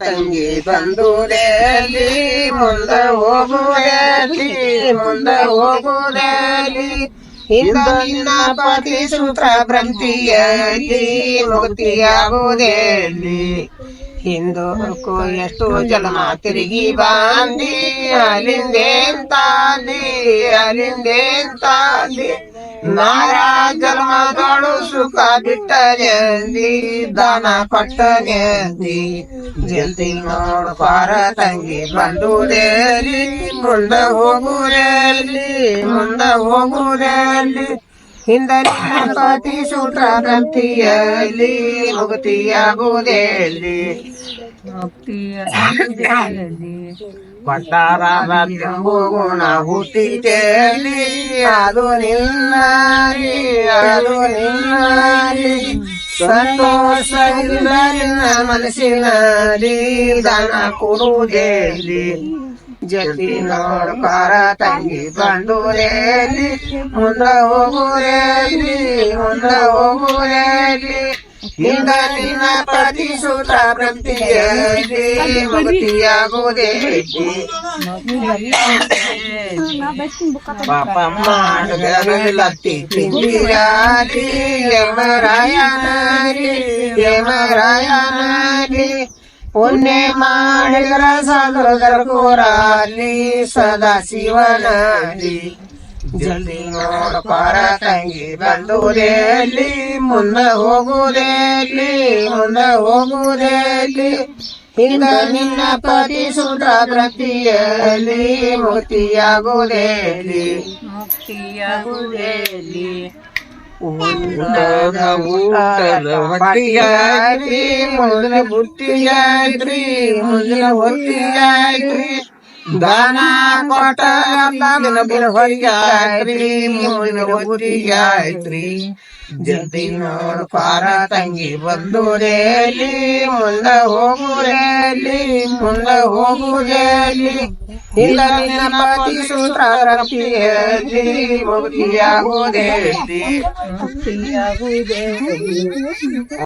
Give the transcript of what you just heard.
ತಂಗಿ ಬಂದುದೇಲಿ ಮುಂದ ಹೋಗುವುದೇಲಿ ಮುಂದ ಹೋಗುವುದೇಲಿ ಹಿಂದ ನಿನ್ನ ಪತಿ ಸೂತ್ರ ಭ್ರಂತಿಯಲ್ಲಿ ಮುಕ್ತಿಯಾಗುವುದೇಲಿ ಹಿಂದೂಕು ಎಷ್ಟು ಜನ್ಮ ತಿರುಗಿ ಬಾಂದಿ ಅಲ್ಲಿಂದೇಂತಾಲಿ ಅಲಿಂದೇಂತಾಲಿ ನಾರ ಜನ್ಮದೊಳು ಸುಖ ಬಿಟ್ಟನೆಂದಿ, ದಾನ ಕೊಟ್ಟನೆಂದಿ. ಜಲ್ದಿ ನೋಡು ಪಾರ ತಂಗಿ ಬಂದುದೇಲಿ ಮುಂದ ಹೋಗುರಲ್ಲಿ ಮುಂದ ಹೋಗುರಲ್ಲಿ ಹಿಂದಲಿನ ಪತಿ ಸೂತ್ರ ಗ್ರಂಥಿಯಲ್ಲಿ ಮುಕ್ತಿಯಾಗುವುದೇಲಿ ಕೊಟ್ಟಾರ ಗುಣ ಹುಟ್ಟಿತೇಲಿ ಅದು ನಿನ್ನಾರಿ ಅದು ನಿನ್ನಾರಿ ಸಂತೋಷವಿಲ್ಲ ನಿನ್ನ ಮನಸ್ಸಿನಲ್ಲಿ ದಾನ ಕೊಡುವುದೇಲಿ ಜಲ್ದಿ ನೋಡ್ಕಾರ ತಂಗಿ ಬಂಡುರೇಲಿ ಮುಂದ ಹೋಗುರೇಲಿ ಮುಂದ ಹೋಗುರೇಲಿ ಹಿಂದ ನಿನ್ನ ಪತಿ ಸೂತ್ರ ಭ್ರಂತಿಯಲ್ಲಿ ಮುಕ್ತಿಯಾಗುವುದೇಲಿ ಪಾಪ ಮಾಡುಗಲತ್ತಿ ತಿಂದಿರಾರಿ ಯಮರಾಯನಾರಿ ಯಮರಾಯನಾರಿ ಪುಣ್ಯ ಮಾಡಿದ್ರ ಸದೃದರ ಕೋರಾಲಿ ಸದಾ ಶಿವನಾಲಿ ಜಲ್ದಿ ನೋಡ್ಪಾರ ತಂಗಿ ಬಂದುದೇಲಿ ಮುಂದ ಹೋಗುದೇಲಿ ಮುಂದ ಹೋಗುದೇಲಿ ಹಿಂದ ನಿನ್ನ ಪತಿ ಸೂತ್ರ ಪ್ರತಿಯಲ್ಲಿ ಮುಕ್ತಿಯಾಗುದೇಲಿ ಮುಕ್ತಿಯಾಗುದೇಲಿ ಮೊದಲ ಬುಟ್ಟಿಯಾಯ್ತ್ರಿ ಮೊದಲ ಹೊಟ್ಟಿಯಾಯ್ತ್ರಿ ದಾನ ಕೊಟ್ಟ ದಾನ ಹೊಯ್ಯಾಯ್ತ್ರಿ ಮೊದಲ ಹೊಟ್ಟಿಯಾಯ್ತ್ರಿ ಜಲ್ದಿ ನೋಡು ಪಾರ ತಂಗಿ ಬಂದುರೇಲಿ ಮುಂದ ಹೋಗುರೇಲಿ ಮುಂದ ಹೋಗುರೇಲಿ ಇಲ್ಲ ನಿನ್ನ ಪತಿ ಸೂತ್ರ ರಕ್ತಿಯಲ್ಲಿ ಮುಕ್ತಿಯಾಗುವುದೇಲಿ ಮುಕ್ತಿಯಾಗುವುದೇಲಿ